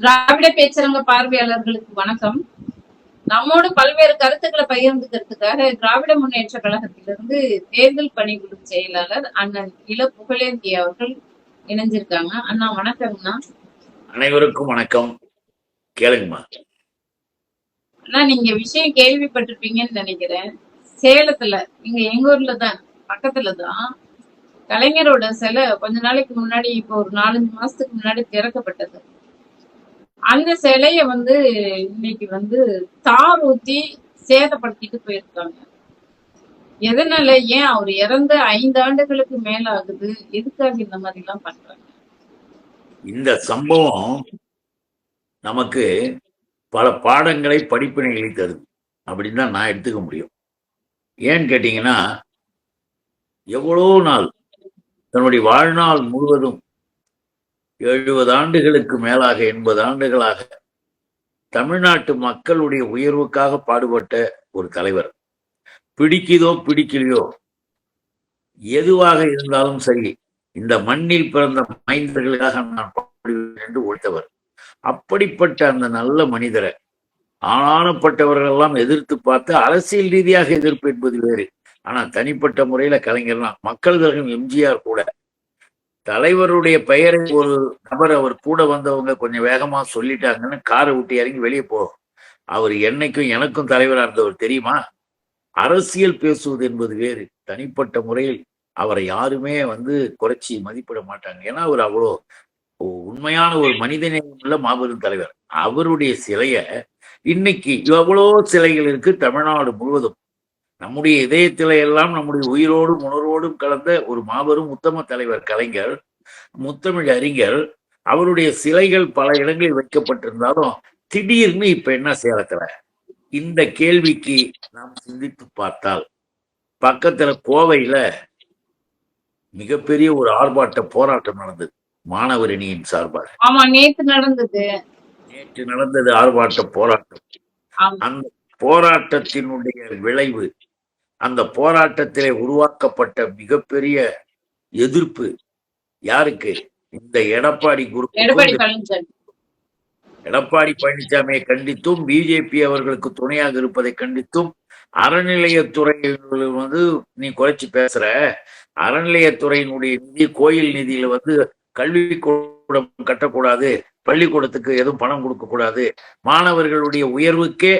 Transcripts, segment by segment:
திராவிட பேச்சரங்க பார்வையாளர்களுக்கு வணக்கம். நம்மோடு பல்வேறு கருத்துக்களை பகிர்ந்துக்கிறதுக்காக திராவிட முன்னேற்ற கழகத்திலிருந்து தேர்தல் பணிக்குழு செயலாளர் அண்ணன் இள புகழேந்தி அவர்கள் இணைஞ்சிருக்காங்க. அண்ணா வணக்கம்ண்ணா அனைவருக்கும் வணக்கம். கேளுங்கம்மா. அண்ணா நீங்க விஷயம் கேள்விப்பட்டிருப்பீங்கன்னு நினைக்கிறேன். சேலத்துல இங்க எங்க ஊர்ல தான் பக்கத்துல தான் கலைஞரோட சிலை கொஞ்ச நாளைக்கு முன்னாடி இப்போ ஒரு நாலஞ்சு மாசத்துக்கு முன்னாடி திறக்கப்பட்டது. அந்த சிலைய வந்து இன்னைக்கு வந்து தார் ஊத்தி சேதப்படுத்திட்டு போயிருக்காங்க. எதனால? ஏன் அவர் இறந்து ஐந்து ஆண்டுகளுக்கு மேல ஆகுது? எதுக்காக இந்த மாதிரி எல்லாம் பண்றாங்க? இந்த சம்பவம் நமக்கு பல பாடங்களை படிப்பினைகளை தருது. அப்படின்னு தான் நான் எடுத்துக்க முடியும். ஏன்னு கேட்டீங்கன்னா எவ்வளோ நாள் தன்னுடைய வாழ்நாள் முழுவதும் எழுபது ஆண்டுகளுக்கு மேலாக எண்பது ஆண்டுகளாக தமிழ்நாட்டு மக்களுடைய உயர்வுக்காக பாடுபட்ட ஒரு தலைவர். பிடிக்குதோ பிடிக்கலையோ எதுவாக இருந்தாலும் சரி இந்த மண்ணில் பிறந்த மைந்தர்களுக்காக நான் பாடுவேன் என்று ஒழித்தவர். அப்படிப்பட்ட அந்த நல்ல மனிதரை ஆளானப்பட்டவர்கள் எல்லாம் எதிர்த்து பார்த்து அரசியல் ரீதியாக எதிர்ப்பு என்பது வேறு. ஆனா தனிப்பட்ட முறையில கலைஞர்லாம் மக்கள் கழகம் எம்ஜிஆர் கூட தலைவருடைய பெயரை ஒரு நபர் அவர் கூட வந்தவங்க கொஞ்சம் வேகமா சொல்லிட்டாங்கன்னு காரை விட்டு இறங்கி வெளியே போ. அவர் என்னைக்கும் எனக்கும் தலைவரா இருந்தவர் தெரியுமா? அரசியல் பேசுவது என்பது வேறு. தனிப்பட்ட முறையில் அவரை யாருமே வந்து குறைச்சி மதிப்பிட மாட்டாங்க. ஏன்னா அவர் அவ்வளோ உண்மையான ஒரு மனிதநேயம் உள்ள மாபெரும் தலைவர். அவருடைய சிலைய இன்னைக்கு எவ்வளோ சிலைகள் இருக்கு தமிழ்நாடு முழுவதும். நம்முடைய இதயத்தில எல்லாம் நம்முடைய உயிரோடும் உணர்வோடும் கலந்த ஒரு மாபெரும் உத்தம தலைவர் கலைஞர் முத்தமிழ் அறிஞர் அவருடைய சிலைகள் பல இடங்களில் வைக்கப்பட்டிருந்தாலும் திடீர்னு இப்ப என்ன சேலத்துல? இந்த கேள்விக்கு நாம் சிந்தித்து பார்த்தால் பக்கத்துல கோவையில மிகப்பெரிய ஒரு ஆர்ப்பாட்ட போராட்டம் நடந்தது மாணவர் அணியின் சார்பாக. ஆமா நேத்து நடந்தது. நேற்று நடந்தது ஆர்ப்பாட்ட போராட்டம். அந்த போராட்டத்தினுடைய விளைவு அந்த போராட்டத்திலே உருவாக்கப்பட்ட மிகப்பெரிய எதிர்ப்பு யாருக்கு? இந்த எடப்பாடி குரு எடப்பாடி பழனிசாமியை கண்டித்தும் பிஜேபி அவர்களுக்கு துணையாக இருப்பதை கண்டித்தும் அறநிலையத்துறை வந்து நீ குறைச்சு பேசுற. அறநிலையத்துறையினுடைய நிதி கோயில் நிதியில வந்து கல்விக்கூடம் கட்டக்கூடாது. பள்ளிக்கூடத்துக்கு எதுவும் பணம் கொடுக்க கூடாது மாணவர்களுடைய உயர்வுக்கே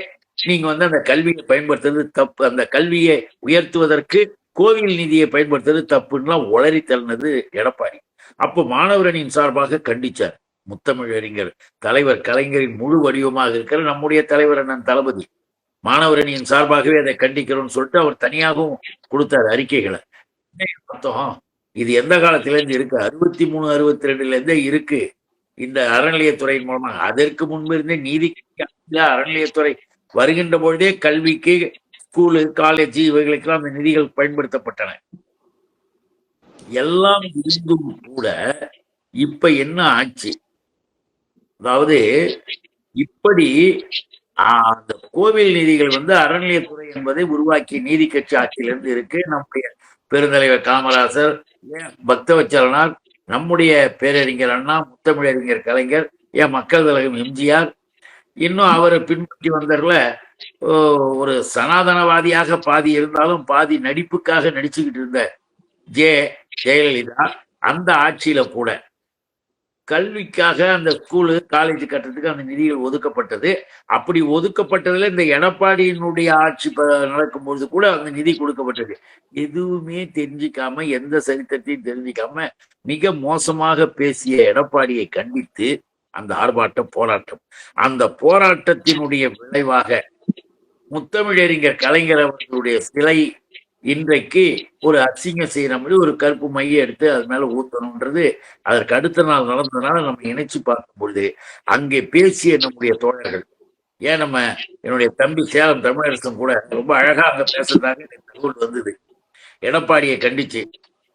நீங்க வந்து அந்த கல்வியை பயன்படுத்துறது தப்பு. அந்த கல்வியை உயர்த்துவதற்கு கோவில் நிதியை பயன்படுத்துறது தப்புன்னா உளறி தள்ளினது எடப்பாடி. அப்போ மாணவரணியின் சார்பாக கண்டிச்சார் முத்தமிழறிஞர். தலைவர் கலைஞரின் முழு வடிவமாக இருக்கிற நம்முடைய தலைவர் அண்ணன் தளபதி. மாணவரணியின் சார்பாகவே அதை கண்டிக்கிறோம்னு சொல்லிட்டு அவர் தனியாகவும் கொடுத்தார் அறிக்கைகளை. பார்த்தோம்? இது எந்த காலத்துல இருந்து இருக்கு? அறுபத்தி மூணு அறுபத்தி ரெண்டுல இருந்தே இருக்கு. இந்த அறநிலையத்துறையின் மூலமாக. அதற்கு முன்பு இருந்தே நீதி அறநிலையத்துறை வருகின்ற பொழுதே கல்விக்கு ஸ்கூலு காலேஜ் இவைகளுக்கெல்லாம் அந்த நிதிகள் பயன்படுத்தப்பட்டன. எல்லாம் இருந்தும் கூட இப்ப என்ன ஆச்சு? அதாவது இப்படி ஆஹ், அந்த கோவில் நிதிகள் வந்து அறநிலையத்துறை என்பதை உருவாக்கிய நீதி கட்சி ஆட்சியிலிருந்து இருக்கு. நம்முடைய பெருந்தலைவர் காமராசர் ஏன் நம்முடைய பேரறிஞர் அண்ணா முத்தமிழறிஞர் கலைஞர் ஏன் மக்கள் தலைவர் எம்ஜிஆர் இன்னும் அவரை பின்பற்றி வந்தர்ல ஓ, ஒரு சனாதனவாதியாக பாதி இருந்தாலும் பாதி நடிப்புக்காக நடிச்சுக்கிட்டு இருந்த ஜே ஜெயலலிதா அந்த ஆட்சியில கூட கல்விக்காக அந்த ஸ்கூலு காலேஜ் கட்டுறதுக்கு அந்த நிதிகள் ஒதுக்கப்பட்டது. அப்படி ஒதுக்கப்பட்டதுல இந்த எடப்பாடியினுடைய ஆட்சி ப- நடக்கும்பொழுது கூட அந்த நிதி கொடுக்கப்பட்டது. எதுவுமே தெரிஞ்சுக்காம எந்த சரித்திரத்தையும் தெரிஞ்சுக்காம மிக மோசமாக பேசிய எடப்பாடியை கண்டித்து அந்த ஆர்ப்பாட்ட போராட்டம். அந்த போராட்டத்தினுடைய விளைவாக முத்தமிழறிஞர் கலைஞர் அவர்களுடைய சிலை இன்றைக்கு ஒரு அசிங்கம் செய்யற மாதிரி ஒரு கருப்பு மைய எடுத்து அது மேல ஊத்தணும்ன்றது அதற்கு அடுத்த நாள் நடந்ததுனால நம்ம இணைச்சு பார்க்கும் பொழுது அங்கே பேசிய நம்முடைய தோழர்கள் ஏன் நம்ம என்னுடைய தம்பி சேலம் தமிழரசன் கூட ரொம்ப அழகா அங்க பேசுறதாக எனக்கு தகவல் வந்தது. எடப்பாடியை கண்டிச்சு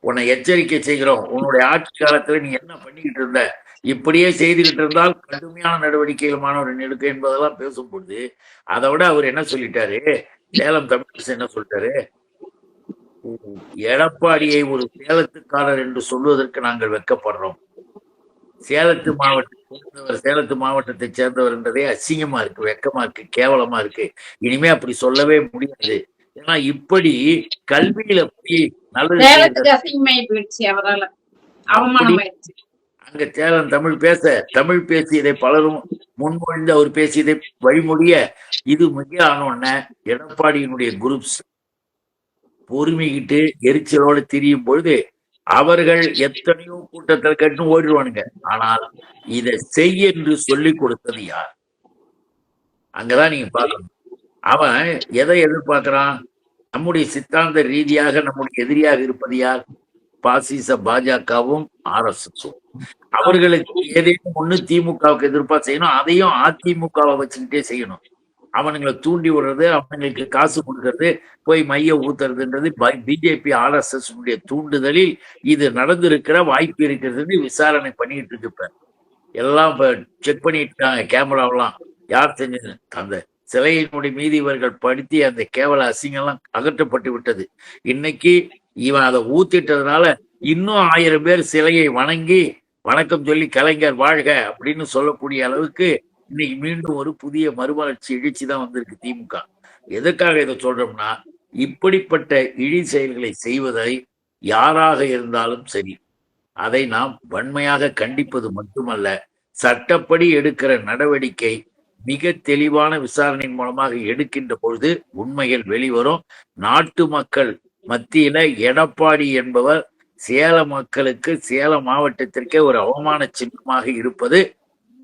உன்னை எச்சரிக்கை செய்கிறோம். உன்னுடைய ஆட்சி காலத்துல நீ என்ன பண்ணிக்கிட்டு இருந்த? இப்படியே செய்துகிட்டு இருந்தால் கடுமையான நடவடிக்கைகள் மாணவர்கள் எடுக்க என்பதெல்லாம் பேசும் பொழுது அதை விட அவர் என்ன சொல்லிட்டாரு? சேலம் தமிழரசு என்ன சொல்லிட்டாரு? எடப்பாடியை ஒரு சேலத்துக்காரர் என்று சொல்வதற்கு நாங்கள் வெட்கப்படுறோம் சேலத்து மாவட்டத்தை சேர்ந்தவர் சேலத்து மாவட்டத்தை சேர்ந்தவர் என்றதே அசிங்கமா இருக்கு வெக்கமா இருக்கு கேவலமா இருக்கு. இனிமே அப்படி சொல்லவே முடியாது. ஏன்னா இப்படி கல்வியில போய் நல்லது அங்க சேலம் தமிழ் பேச தமிழ் பேசியதை பலரும் முன்மொழிந்து அவர் பேசியதை வழிமொழிய இது மிக ஆனோன்ன எடப்பாடியினுடைய குரூப்ஸ் பொறுமைக்கிட்டு எரிச்சலோடு திரியும் பொழுது அவர்கள் எத்தனையோ கூட்டத்தில் கட்டு ஓடிடுவானுங்க. ஆனால் இதை செய் என்று சொல்லி கொடுத்தது யார்? அங்கதான் நீங்க பார்க்கணும். அவன் எதை எதிர்பார்க்கிறான்? நம்முடைய சித்தாந்த ரீதியாக நம்முடைய எதிரியாக இருப்பது யார்? பாசிச பாஜகவும் ஆர் எஸ் அவர்களுக்கு ஏதேனும் ஒண்ணு திமுகவுக்கு எதிர்ப்பா செய்யணும் அதையும் அதிமுகவை வச்சுக்கிட்டே செய்யணும். அவனுங்களை தூண்டி விடுறது அவனுங்களுக்கு காசு கொடுக்கறது போய் மைய ஊத்துறதுன்றது பிஜேபி ஆர் எஸ் எஸ் தூண்டுதலில் இது நடந்திருக்கிற வாய்ப்பு இருக்கிறதுன்னு விசாரணை பண்ணிட்டு இருக்கு இப்ப. எல்லாம் இப்ப செக் பண்ணிட்டாங்க கேமராவெல்லாம். யார் செஞ்சது அந்த சிலையினுடைய மீது இவர்கள் படுத்தி அந்த கேவல அசிங்கம்லாம் அகற்றப்பட்டு விட்டது. இன்னைக்கு இவன் அதை ஊத்திட்டதுனால இன்னும் ஆயிரம் பேர் சிலையை வணங்கி வணக்கம் சொல்லி கலைஞர் வாழ்க அப்படின்னு சொல்லக்கூடிய அளவுக்கு இன்னைக்கு மீண்டும் ஒரு புதிய மறுமலர்ச்சி எழுச்சி தான் வந்திருக்கு திமுக. எதற்காக இதை சொல்றோம்னா இப்படிப்பட்ட இழி செயல்களை செய்வதை யாராக இருந்தாலும் சரி அதை நாம் வன்மையாக கண்டிப்பது மட்டுமல்ல சட்டப்படி எடுக்கிற நடவடிக்கை மிக தெளிவான விசாரணையின் மூலமாக எடுக்கின்ற பொழுது உண்மைகள் வெளிவரும். நாட்டு மக்கள் மத்தியில எடப்பாடி என்பவர் சேல மக்களுக்கு சேலம் மாவட்டத்திற்கே ஒரு அவமான சின்னமாக இருப்பது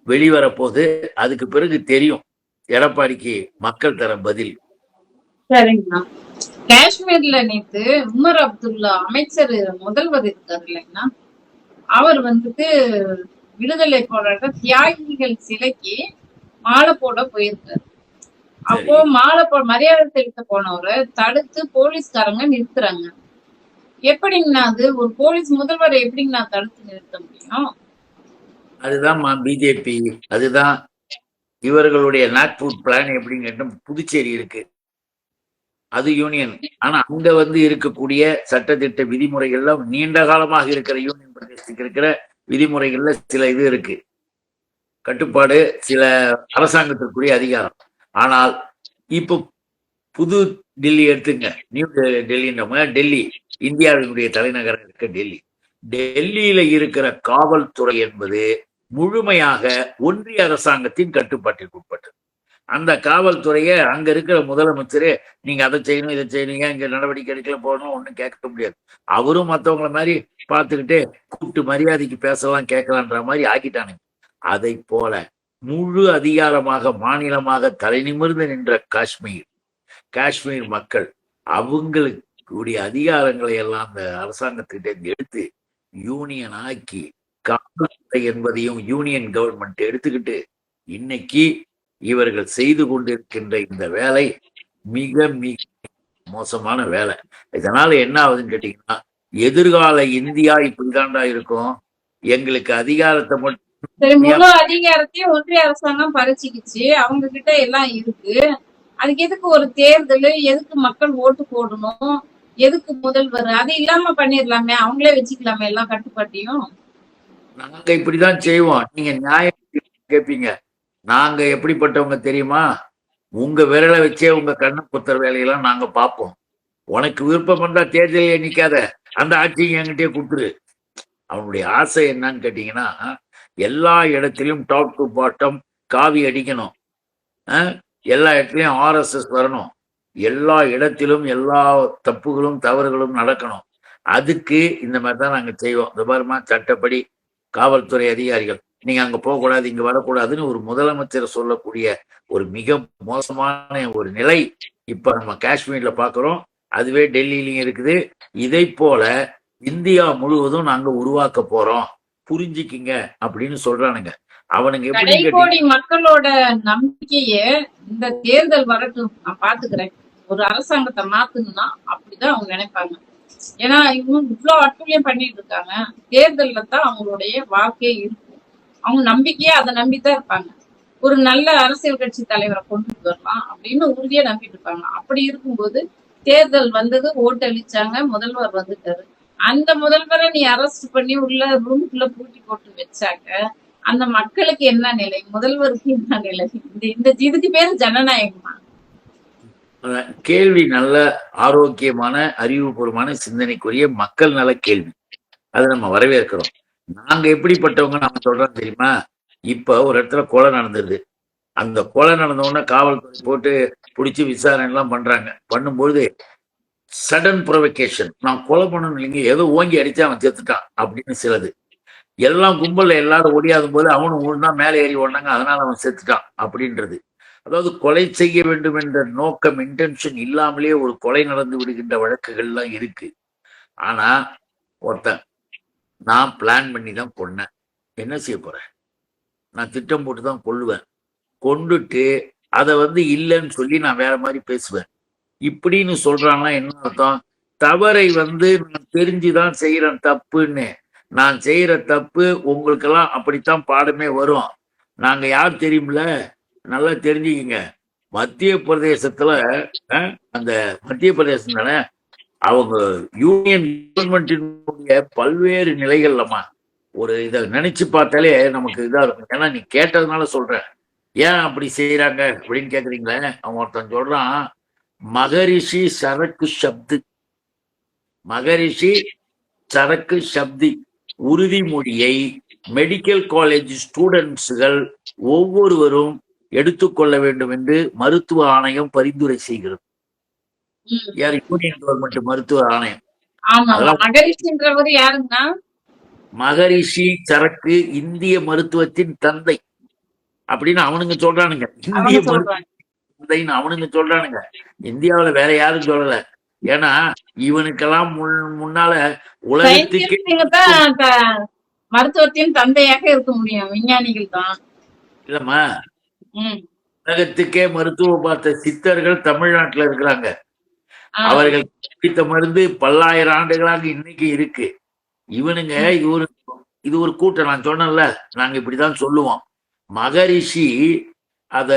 வெளிவரப்போகுது. அதுக்கு பிறகு தெரியும். எடப்பாடிக்கு மக்கள் தர பதில். சரிங்கண்ணா. காஷ்மீர்ல நேத்து உமர் அப்துல்லா அமைச்சர் முதல்வர் இருக்காரு இல்லைங்கண்ணா. அவர் வந்துட்டு விடுதலை போராட்ட தியாகிகள் சிலைக்கு மாலை போட போயிருக்காரு. அப்போ மாலை போ மரியாதை செலுத்த போனவரை தடுத்து போலீஸ்காரங்க நிறுத்துறாங்க. எப்படிங்கண்ணா அது? ஒரு போலீஸ் முதல்வரை எப்படிங்கண்ணா தடுத்து நிறுத்த முடியும்? அதுதான் பிஜேபி. அதுதான் இவர்களுடைய நாக்பூர் பிளான் எப்படின்னு புதுச்சேரி இருக்கு. அது யூனியன். ஆனா அங்க வந்து இருக்கக்கூடிய சட்டத்திட்ட விதிமுறைகள்ல நீண்ட காலமாக இருக்கிற யூனியன் பிரதேசத்துக்கு இருக்கிற விதிமுறைகள்ல சில இது இருக்கு. கட்டுப்பாடு சில அரசாங்கத்திற்குரிய அதிகாரம். ஆனால் இப்போ புது டெல்லி எடுத்துங்க. நியூ டெல்லின்ற டெல்லி. இந்தியாவினுடைய தலைநகரம் இருக்க டெல்லி. டெல்லியில இருக்கிற காவல்துறை என்பது முழுமையாக ஒன்றிய அரசாங்கத்தின் கட்டுப்பாட்டிற்கு உட்பட்டது. அந்த காவல்துறையை அங்க இருக்கிற முதலமைச்சரே நீங்க அதை செய்யணும் இதை செய்யணும் ஏன் இங்க நடவடிக்கை எடுக்கல போகணும் ஒன்றும் கேட்க முடியாது. அவரும் மற்றவங்கள மாதிரி பார்த்துக்கிட்டு கூப்பிட்டு மரியாதைக்கு பேசலாம் கேட்கலான்ற மாதிரி ஆக்கிட்டானுங்க. அதை போல முழு அதிகாரமாக மாநிலமாக தலை நிமிர்ந்து நின்ற காஷ்மீர் காஷ்மீர் மக்கள் அவங்களுக்கு கூடிய அதிகாரங்களை எல்லாம் அந்த அரசாங்கத்திட்ட இருந்து எடுத்து யூனியன் ஆக்கி காவல்துறை என்பதையும் யூனியன் கவர்மெண்ட் எடுத்துக்கிட்டு இன்னைக்கு இவர்கள் செய்து கொண்டிருக்கின்ற இந்த வேலை மிக மிக மோசமான வேலை. இதனால என்ன ஆகுதுன்னு கேட்டீங்கன்னா எதிர்கால இந்தியா இப்படிதாண்டா இருக்கும். எங்களுக்கு அதிகாரத்தை மட்டும் முழு அதிகாரத்தையும் ஒன்றிய அரசாங்கம் பறிச்சுக்கிச்சு அவங்க கிட்ட எல்லாம் இருக்கு. அதுக்கு எதுக்கு ஒரு தேர்தல்? எதுக்கு மக்கள் ஓட்டு போடணும்? எதுக்கு முதல்வர் அது இல்லாம பண்ணிடலாமே அவங்களே வச்சுக்கலாமே எல்லாம் கட்டுப்பாட்டையும். நாங்க இப்படிதான் செய்வோம். நீங்க நியாயம் கேட்பீங்க நாங்க எப்படிப்பட்டவங்க தெரியுமா? உங்க விரலை வச்சே உங்க கண்ணு குத்துற வேலையெல்லாம் நாங்க பார்ப்போம். உனக்கு விருப்பம் இருந்தா தேர்தலே நிக்காத. அந்த ஆட்சியும் என்கிட்டயே கொடுத்துரு. அவனுடைய ஆசை என்னன்னு கேட்டீங்கன்னா எல்லா இடத்திலும் டாப் டு பாட்டம் காவி அடிக்கணும். எல்லா இடத்துலையும் ஆர்எஸ்எஸ் வரணும். எல்லா இடத்திலும் எல்லா தப்புகளும் தவறுகளும் நடக்கணும். அதுக்கு இந்த மாதிரி தான் நாங்க செய்வோம். இந்த சட்டப்படி காவல்துறை அதிகாரிகள். நீங்க அங்க போகக்கூடாது இங்க வரக்கூடாதுன்னு ஒரு முதலமைச்சர் சொல்லக்கூடிய ஒரு மிக மோசமான ஒரு நிலை இப்ப நம்ம காஷ்மீர்ல பாக்குறோம். அதுவே டெல்லியிலயும் இருக்குது. இதை போல இந்தியா முழுவதும் நாங்க உருவாக்க போறோம். புரிஞ்சுக்கிங்க அப்படின்னு சொல்றானுங்க. அவனுங்க எப்படி மக்களோட நம்பிக்கைய இந்த தேர்தல் வரட்டும். நான் பாத்துக்கிறேன். ஒரு அரசாங்கத்தை மாத்தணும்னா அப்படிதான் அவங்க நினைப்பாங்க. ஏன்னா இவங்க இவ்வளவு அட்டூழியம் பண்ணிட்டு இருக்காங்க. தேர்தல்ல தான் அவங்களுடைய வாக்கே இருக்கும். அவங்க நம்பிக்கையே அதை நம்பித்தான் இருப்பாங்க. ஒரு நல்ல அரசியல் கட்சி தலைவரை கொண்டு வரலாம் அப்படின்னு உறுதியா நம்பிட்டு இருப்பாங்க. அப்படி இருக்கும்போது தேர்தல் வந்தது ஓட்டு அளிச்சாங்க முதல்வர் வந்துட்டாரு. அந்த முதல்வரை நீ அரெஸ்ட் பண்ணி உள்ள ரூமுக்குள்ள பூட்டி போட்டு வச்சாக்க அந்த மக்களுக்கு என்ன நிலை? முதல்வருக்கு என்ன நிலை? இந்த இந்த இதுக்கு பேரு ஜனநாயகமா கேள்வி நல்ல ஆரோக்கியமான அறிவுபூர்வமான சிந்தனைக்குரிய மக்கள் நல கேள்வி. அதை நம்ம வரவேற்கிறோம். நாங்க எப்படிப்பட்டவங்க நம்ம சொல்றோம் தெரியுமா? இப்ப ஒரு இடத்துல கொலை நடந்தது. அந்த கொலை நடந்த உடனே காவல்துறை போட்டு பிடிச்சி விசாரணை எல்லாம் பண்றாங்க. பண்ணும்பொழுது சடன் ப்ரொவகேஷன் நான் கொலை பண்ணணும் இல்லைங்க ஏதோ ஓங்கி அடிச்சு அவன் செத்துட்டான் அப்படின்னு சிலது. எல்லாம் கும்பல்ல எல்லாரும் ஒடியாதும் போது அவனும் ஒழுங்கா மேலே ஏறி ஓடினாங்க அதனால அவன் செத்துட்டான் அப்படின்றது. அதாவது கொலை செய்ய வேண்டும் என்ற நோக்கம் இன்டென்ஷன் இல்லாமலே ஒரு கொலை நடந்து விடுகின்ற வழக்குகள்லாம் இருக்கு. ஆனா ஒருத்தன் நான் பிளான் பண்ணி தான் கொன்னேன். என்ன செய்ய போறேன் நான் திட்டம் போட்டு தான் கொள்ளுவேன் கொண்டுட்டு அதை வந்து இல்லைன்னு சொல்லி நான் வேற மாதிரி பேசுவேன். இப்படின்னு சொல்றான்னா என்ன அர்த்தம்? தவறை வந்து நான் தெரிஞ்சுதான் செய்யறேன் தப்புன்னு. நான் செய்யற தப்பு உங்களுக்கெல்லாம் அப்படித்தான் பாடமே வரும். நாங்க யார் தெரியும்ல? நல்லா தெரிஞ்சுக்கிங்க. மத்திய பிரதேசத்துல அந்த மத்திய பிரதேசம் தானே அவங்க யூனியன் கவர்மெண்டினுடைய பல்வேறு நிலைகள்லம்மா ஒரு இதை நினைச்சு பார்த்தாலே நமக்கு இதா இருக்கும். ஏன்னா நீ கேட்டதுனால சொல்றேன். ஏன் அப்படி செய்யறாங்க அப்படின்னு கேக்குறீங்களே? அவன் ஒருத்தன் சொல்றான் மகரிஷி சரக்கு சப்து. மகரிஷி சரக்கு சப்தி உறுதிமொழியை மெடிக்கல் காலேஜ் ஸ்டூடெண்ட்ஸுகள் ஒவ்வொருவரும் எடுத்துக்கொள்ள வேண்டும் என்று மருத்துவ ஆணையம் பரிந்துரை செய்கிறது. யார் யூனியன் கவர்மெண்ட் மருத்துவ ஆணையம்? மகரிஷி சரக்கு இந்திய மருத்துவத்தின் தந்தை. அப்படின்னு அவனுங்க சொல்றானுங்க. இந்திய தந்தைன்னு அவனுங்க சொல்றானுங்க. இந்தியாவுல வேற யாரும் சொல்லல. ஏன்னா இவனுக்கெல்லாம் முன்- முன்னால உலகத்துக்கு மருத்துவத்தின் தந்தையாக இருக்க முடியும். விஞ்ஞானிகள் தான். இல்லம்மா. உலகத்துக்கே மருத்துவம் பார்த்த சித்தர்கள் தமிழ்நாட்டுல இருக்கிறாங்க. அவர்கள் கற்பித்த மருந்து பல்லாயிரம் ஆண்டுகளாக இன்னைக்கு இருக்கு. இவனுங்க இது ஒரு இது ஒரு கூட்டம். நான் சொன்னேன்ல நாங்க இப்படிதான் சொல்லுவோம். மகரிஷி அத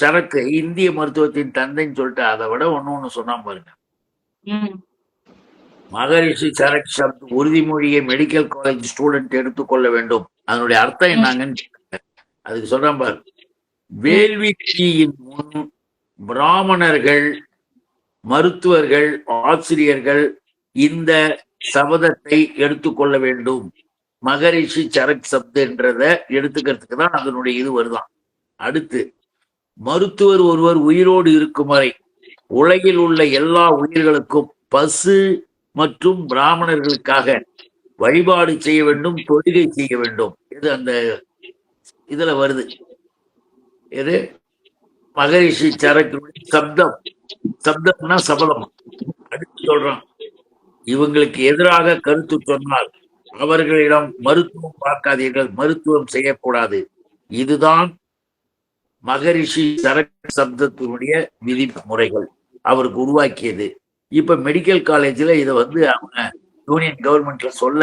சரக்கு இந்திய மருத்துவத்தின் தந்தைன்னு சொல்லிட்டு அதை விட ஒண்ணு ஒண்ணு சொன்னா பாருங்க. மகரிஷி சரக்கு சப்த உறுதிமொழியை மெடிக்கல் காலேஜ் ஸ்டூடெண்ட் எடுத்துக்கொள்ள வேண்டும். அதனுடைய அர்த்தம் என்னங்கன்னு. அதுக்கு சொல்றேன் பாரு. வேள்வியின் முன் பிராமணர்கள் மருத்துவர்கள் ஆசிரியர்கள் இந்த சபதத்தை எடுத்துக்கொள்ள வேண்டும். மகரிஷி சரக் சப்தன்றத எடுத்துக்கிறதுக்கு தான் அதனுடைய இது வருதான் அடுத்து மருத்துவர் ஒருவர் உயிரோடு இருக்கும் வரை உலகில் உள்ள எல்லா உயிர்களுக்கும் பசு மற்றும் பிராமணர்களுக்காக வழிபாடு செய்ய வேண்டும் தொழுகை செய்ய வேண்டும். இது அந்த இதுல வருது? எது? மகரிஷி சரக்கு சப்தம். சப்தம்னா சபலம். அடுத்து சொல்றான். இவங்களுக்கு எதிராக கருத்து சொன்னால் அவர்களிடம் மருத்துவம் பார்க்காதீர்கள் மருத்துவம் செய்யக்கூடாது. இதுதான் மகரிஷி சரக்கு சப்தத்தினுடைய விதிமுறைகள் அவருக்கு உருவாக்கியது. இப்ப மெடிக்கல் காலேஜ்ல இதை வந்து அவங்க யூனியன் கவர்மெண்ட்ல சொல்ல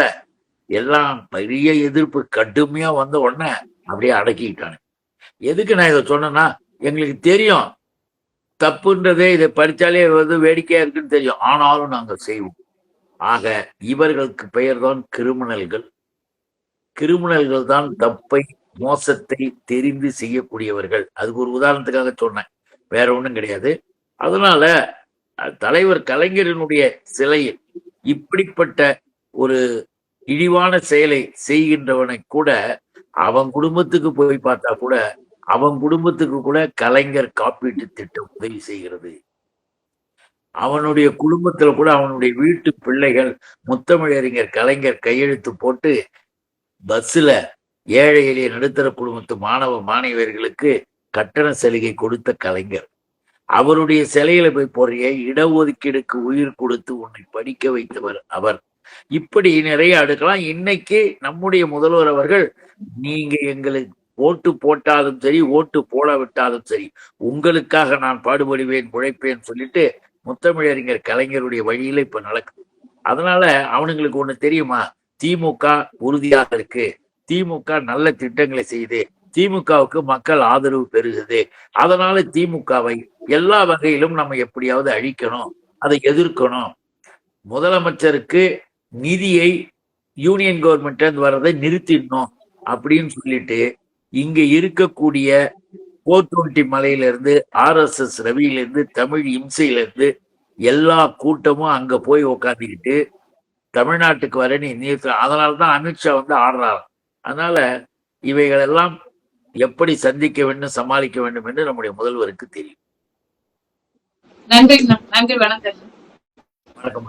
எல்லாம் பெரிய எதிர்ப்பு கடுமையா வந்த உடனே அப்படியே அடக்கிக்கிட்டாங்க எதுக்கு நான் இதை சொன்னேன்னா எங்களுக்கு தெரியும். தப்புன்றதே இதை படிச்சாலே வந்து வேடிக்கையா இருக்குன்னு தெரியும். ஆனாலும் நாங்கள் செய்வோம். ஆக இவர்களுக்கு பெயர்தான் கிரிமினல்கள். கிரிமினல்கள் தான் தப்பை மோசத்தை தெரிந்து செய்யக்கூடியவர்கள். அதுக்கு ஒரு உதாரணத்துக்காக சொன்னேன். வேற ஒண்ணும் கிடையாது. அதனால தலைவர் கலைஞரினுடைய சிலையில் இப்படிப்பட்ட ஒரு இழிவான செயலை செய்கின்றவனை கூட அவன் குடும்பத்துக்கு போய் பார்த்தா கூட அவன் குடும்பத்துக்கு கூட கலைஞர் காப்பீட்டு திட்டம் உதவி செய்கிறது. அவனுடைய குடும்பத்துல கூட அவனுடைய வீட்டு பிள்ளைகள் முத்தமிழறிஞர் கலைஞர் கையெழுத்து போட்டு பஸ்ல ஏழை எளிய நடுத்தர குடும்பத்து மாணவ மாணவியர்களுக்கு கட்டண சலுகை கொடுத்த கலைஞர். அவருடைய சிலையில போய் போறிய இடஒதுக்கீடுக்கு உயிர் கொடுத்து உன்னை படிக்க வைத்தவர் அவர். இப்படி நிறைய அடுக்கலாம். இன்னைக்கு நம்முடைய முதல்வர் அவர்கள் நீங்க எங்களுக்கு ஓட்டு போட்டாலும் சரி ஓட்டு போடாவிட்டாலும் சரி உங்களுக்காக நான் பாடுபடுவேன் உழைப்பேன் சொல்லிட்டு முத்தமிழறிஞர் கலைஞருடைய வழியில இப்ப நடக்குது. அதனால அவனுங்களுக்கு ஒண்ணு தெரியுமா? திமுக உறுதியாக இருக்கு. திமுக நல்ல திட்டங்களை செய்யுது. திமுகவுக்கு மக்கள் ஆதரவு பெறுகிறது அதனால திமுகவை எல்லா வகையிலும் நம்ம எப்படியாவது அழிக்கணும் அதை எதிர்க்கணும். முதலமைச்சருக்கு நிதியை யூனியன் கவர்மெண்ட் வர்றதை நிறுத்திடணும் அப்படின்னு சொல்லிட்டு இங்க இருக்கக்கூடிய போத்தூண்டி மலையில இருந்து ஆர்எஸ்எஸ் ரவியில இருந்து தமிழ் இம்சையில இருந்து எல்லா கூட்டமும் அங்க போய் உக்காந்துக்கிட்டு தமிழ்நாட்டுக்கு வர நீ நிறுத்த அதனால தான் அமித்ஷா வந்து ஆடுறாரு. அதனால இவைகளெல்லாம் எப்படி சந்திக்க வேண்டும் சமாளிக்க வேண்டும் என்று நம்முடைய முதல்வருக்கு தெரியும். நன்றி நன்றி வணக்கம். வணக்கம்